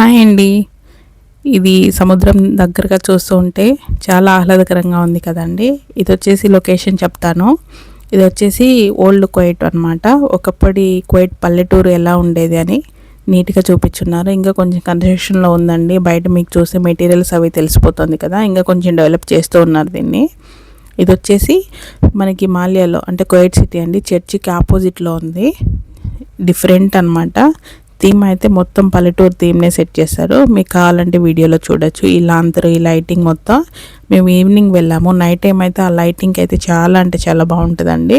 Hi అండి. ఇది సముద్రం దగ్గరగా చూస్తూ ఉంటే చాలా ఆహ్లాదకరంగా ఉంది కదండి. ఇది వచ్చేసి లొకేషన్ చెప్తాను. ఇది వచ్చేసి ఓల్డ్ క్వైట్ అనమాట ఒకప్పటి క్వైట్ పల్లెటూరు ఎలా ఉండేది అని నీట్గా చూపించున్నారు ఇంకా కొంచెం కన్స్ట్రక్షన్లో ఉందండి. బయట మీకు చూసే మెటీరియల్స్ అవి తెలిసిపోతుంది కదా. ఇంకా కొంచెం డెవలప్ చేస్తూ ఉన్నారు దీన్ని. ఇది వచ్చేసి మనకి మాల్యాలో అంటే కోయిట్ సిటీ అండి. చర్చికి ఆపోజిట్లో ఉంది. డిఫరెంట్ అనమాట థీమ్ అయితే మొత్తం పల్లెటూరు థీమ్నే సెట్ చేశారు. మీకు కావాలంటే వీడియోలో చూడొచ్చు. ఈ లాంతరు ఈ లైటింగ్ మొత్తం మేము ఈవినింగ్ వెళ్ళాము. నైట్ టైం అయితే ఆ లైటింగ్ అయితే చాలా అంటే చాలా బాగుంటుందండి.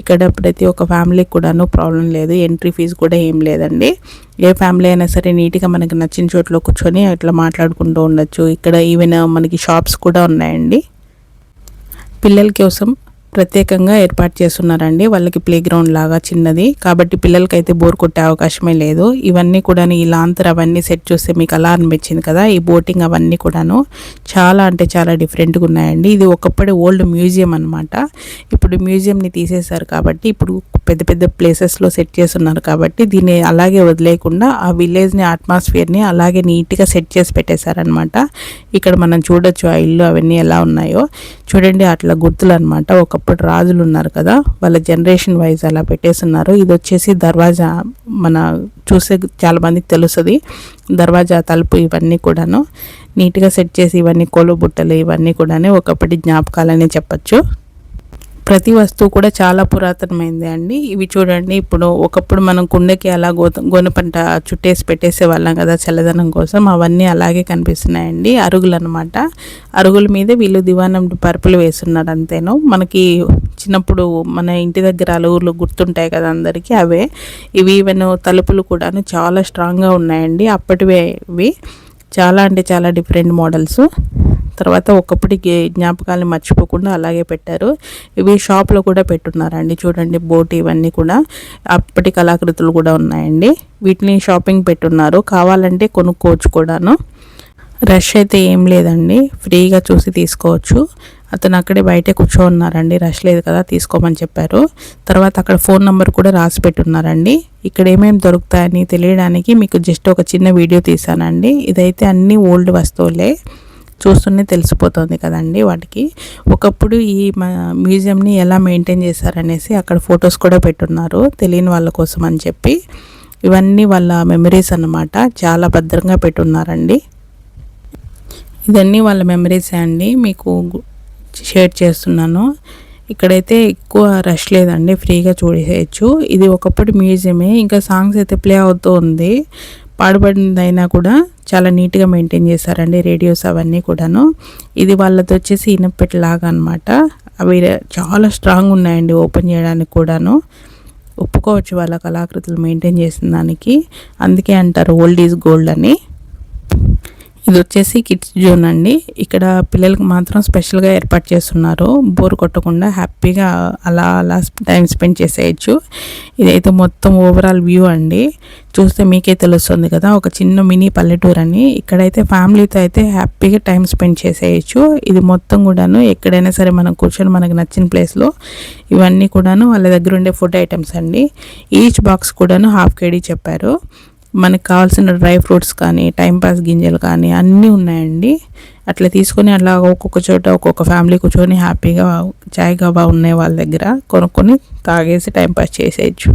ఇక్కడ ప్రతి ఒక్క ఫ్యామిలీకి కూడాను ప్రాబ్లం లేదు. ఎంట్రీ ఫీజు కూడా ఏం లేదండి. ఏ ఫ్యామిలీ అయినా సరే నీట్గా మనకి నచ్చిన చోట్ల కూర్చొని అట్లా మాట్లాడుకుంటూ ఉండొచ్చు. ఇక్కడ ఈవెన్ మనకి షాప్స్ కూడా ఉన్నాయండి. పిల్లల కోసం ప్రత్యేకంగా ఏర్పాటు చేస్తున్నారండి. వాళ్ళకి ప్లే గ్రౌండ్ లాగా చిన్నది. కాబట్టి పిల్లలకి అయితే బోర్ కొట్టే అవకాశమే లేదు. ఇవన్నీ కూడా ఈ లాంతర్ అవన్నీ సెట్ చూస్తే మీకు అలా అనిపించింది కదా? ఈ బోటింగ్ అవన్నీ కూడాను చాలా అంటే చాలా డిఫరెంట్గా ఉన్నాయండి. ఇది ఒకప్పటి ఓల్డ్ మ్యూజియం అనమాట ఇప్పుడు మ్యూజియంని తీసేశారు కాబట్టి ఇప్పుడు పెద్ద పెద్ద ప్లేసెస్లో సెట్ చేస్తున్నారు కాబట్టి దీన్ని అలాగే వదిలేయకుండా ఆ విలేజ్ని అట్మాస్ఫియర్ని అలాగే నీట్గా సెట్ చేసి పెట్టేశారనమాట ఇక్కడ మనం చూడొచ్చు ఆ ఇల్లు అవన్నీ ఎలా ఉన్నాయో. చూడండి అట్లా గుర్తులు అనమాట ఒకప్పుడు రాజులు ఉన్నారు కదా వాళ్ళ జనరేషన్ వైజ్ అలా పెట్టేస్తున్నారు. ఇది వచ్చేసి దర్వాజా మన చూసే చాలా మందికి తెలుస్తుంది. దర్వాజా తలుపు ఇవన్నీ కూడాను నీట్గా సెట్ చేసి ఇవన్నీ కోలు బుట్టలు ఇవన్నీ కూడానే ఒకప్పటి జ్ఞాపకాలనే చెప్పచ్చు. ప్రతి వస్తువు కూడా చాలా పురాతనమైంది అండి. ఇవి చూడండి ఇప్పుడు ఒకప్పుడు మనం కుండకి అలా గోత గోనె పంట చుట్టేసి పెట్టేసే వాళ్ళం కదా చల్లదనం కోసం. అవన్నీ అలాగే కనిపిస్తున్నాయండి. అరుగులు అనమాట అరుగుల మీద వీళ్ళు దివానం పరుపులు వేస్తున్నారు అంతేను. మనకి చిన్నప్పుడు మన ఇంటి దగ్గర అలుగులు గుర్తుంటాయి కదా అందరికీ అవే. ఇవి ఈవెన్ తలుపులు కూడాను చాలా స్ట్రాంగ్గా ఉన్నాయండి. అప్పటివే ఇవి. చాలా అంటే చాలా డిఫరెంట్ మోడల్స్ తర్వాత ఒకప్పటి జ్ఞాపకాలను మర్చిపోకుండా అలాగే పెట్టారు. ఇవి షాప్లో కూడా పెట్టున్నారండి. చూడండి బోట్ ఇవన్నీ కూడా. అప్పటి కళాకృతులు కూడా ఉన్నాయండి. వీటిని షాపింగ్ పెట్టున్నారు. కావాలంటే కొనుక్కోవచ్చు కూడాను. రష్ అయితే ఏం లేదండి. ఫ్రీగా చూసి తీసుకోవచ్చు. అతను అక్కడే బయటే కూర్చోన్నారండి. రష్ లేదు కదా తీసుకోమని చెప్పారు. తర్వాత అక్కడ ఫోన్ నెంబర్ కూడా రాసి పెట్టున్నారండి. ఇక్కడ ఏమేమి దొరుకుతాయని తెలియడానికి మీకు జస్ట్ ఒక చిన్న వీడియో తీసానండి ఇదైతే అన్ని ఓల్డ్ వస్తువులే. చూస్తూనే తెలిసిపోతుంది కదండి వాటికి. ఒకప్పుడు ఈ మ్యూజియంని ఎలా మెయింటైన్ చేశారనేసి అక్కడ ఫొటోస్ కూడా పెట్టున్నారు తెలియని వాళ్ళ కోసం అని చెప్పి. ఇవన్నీ వాళ్ళ మెమరీస్ అన్నమాట చాలా భద్రంగా పెట్టున్నారండి. ఇదన్నీ వాళ్ళ మెమరీసే అండి మీకు షేర్ చేస్తున్నాను. ఇక్కడైతే ఎక్కువ రష్ లేదండి ఫ్రీగా చూసేయచ్చు ఇది ఒకప్పటి మ్యూజియమే ఇంకా సాంగ్స్ అయితే ప్లే అవుతూ ఉంది. పాడుబడిందైనా కూడా చాలా నీట్గా మెయింటైన్ చేశారండి రేడియోస్ అవన్నీ కూడాను. ఇది వాళ్ళతో వచ్చేసి ఇనపెట్టలాగా అనమాట అవి చాలా స్ట్రాంగ్ ఉన్నాయండి ఓపెన్ చేయడానికి కూడాను. ఒప్పుకోవచ్చు వాళ్ళ కళాకృతులు మెయింటైన్ చేసిన దానికి. అందుకే అంటారు ఓల్డ్ ఈజ్ గోల్డ్ అని. ఇది వచ్చేసి కిడ్స్ జోన్ అండి. ఇక్కడ పిల్లలకు మాత్రం స్పెషల్గా ఏర్పాటు చేస్తున్నారు. బోర్ కొట్టకుండా హ్యాపీగా అలా అలా టైం స్పెండ్ చేసేయచ్చు. ఇదైతే మొత్తం ఓవరాల్ వ్యూ అండి. చూస్తే మీకే తెలుస్తుంది కదా ఒక చిన్న మినీ పల్లెటూరు అని. ఇక్కడైతే ఫ్యామిలీతో అయితే హ్యాపీగా టైం స్పెండ్ చేసేయచ్చు. ఇది మొత్తం కూడాను ఎక్కడైనా సరే మనం కూర్చొని మనకు నచ్చిన ప్లేస్లో ఇవన్నీ కూడాను వాళ్ళ దగ్గర ఉండే ఫుడ్ ఐటమ్స్ అండి. ఈచ్ బాక్స్ కూడాను హాఫ్ కేడీ చెప్పారు. మనకు కావాల్సిన డ్రై ఫ్రూట్స్ కానీ టైంపాస్ గింజలు కానీ అన్నీ ఉన్నాయండి. అట్లా తీసుకొని అట్లా ఒక్కొక్క చోట ఒక్కొక్క ఫ్యామిలీ కూర్చొని హ్యాపీగా చాయ్ గబా ఉన్నాయి వాళ్ళ దగ్గర కొనుక్కొని తాగేసి టైంపాస్ చేసేయచ్చు.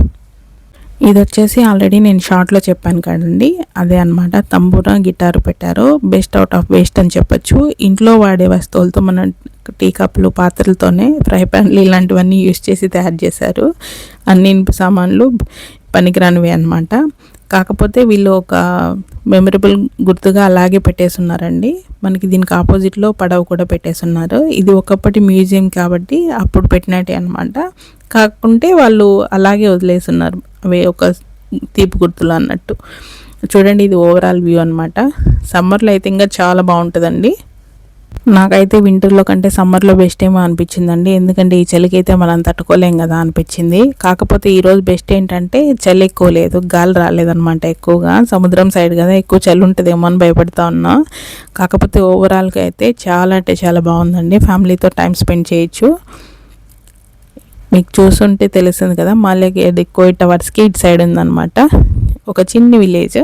ఇది వచ్చేసి ఆల్రెడీ నేను షార్ట్లో చెప్పాను కదండి. అదే అనమాట తంబూర గిటారు పెట్టారు. బెస్ట్ అవుట్ ఆఫ్ వేస్ట్ అని చెప్పొచ్చు. ఇంట్లో వాడే వస్తువులతో మన టీ కప్పులు పాత్రలతోనే ఫ్రై ప్యాన్లు ఇలాంటివన్నీ యూస్ చేసి తయారు చేశారు. అన్ని ఇనుపు సామాన్లు పనికిరానివి అనమాట కాకపోతే వీళ్ళు ఒక మెమరబుల్ గుర్తుగా అలాగే పెట్టేసున్నారండి. మనకి దీనికి ఆపోజిట్లో పడవ కూడా పెట్టేసున్నారు. ఇది ఒకప్పటి మ్యూజియం కాబట్టి అప్పుడు పెట్టినట్టే అనమాట కాకుంటే వాళ్ళు అలాగే వదిలేసున్నారు. అవి ఒక తీపి గుర్తులు అన్నట్టు. చూడండి ఇది ఓవరాల్ వ్యూ అనమాట సమ్మర్లో అయితే ఇంకా చాలా బాగుంటుందండి. నాకైతే వింటర్లో కంటే సమ్మర్లో బెస్ట్ ఏమో అనిపించిందండి. ఎందుకంటే ఈ చలికి అయితే మనం తట్టుకోలేం కదా అనిపించింది. కాకపోతే ఈరోజు బెస్ట్ ఏంటంటే చలి ఎక్కువ లేదు గాలి రాలేదనమాట ఎక్కువగా. సముద్రం సైడ్ కదా ఎక్కువ చలి ఉంటుందేమో అని భయపడతా ఉన్నా. కాకపోతే ఓవరాల్గా అయితే చాలా అంటే చాలా బాగుందండి. ఫ్యామిలీతో టైం స్పెండ్ చేయొచ్చు. మీకు చూస్తుంటే తెలుస్తుంది కదా మళ్ళీ ఎక్కువ టవర్స్కి ఇటు సైడ్ ఉందన్నమాట. ఒక చిన్న విలేజ్.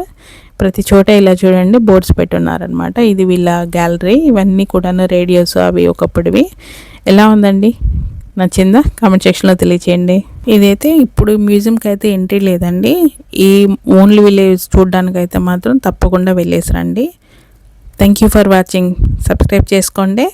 ప్రతి చోట ఇలా చూడండి బోర్డ్స్ పెట్టున్నారనమాట ఇది వీళ్ళ గ్యాలరీ. ఇవన్నీ కూడా రేడియోస్ అవి ఒకప్పుడువి. ఎలా ఉందండి? నచ్చిందా? కామెంట్ సెక్షన్లో తెలియచేయండి. ఇదైతే ఇప్పుడు మ్యూజియంకి అయితే ఎంట్రీ లేదండి. ఈ ఓన్లీ విలేజ్ చూడడానికి అయితే మాత్రం తప్పకుండా వెళ్ళేసి రండి thank you for watching. Subscribe చేసుకోండి.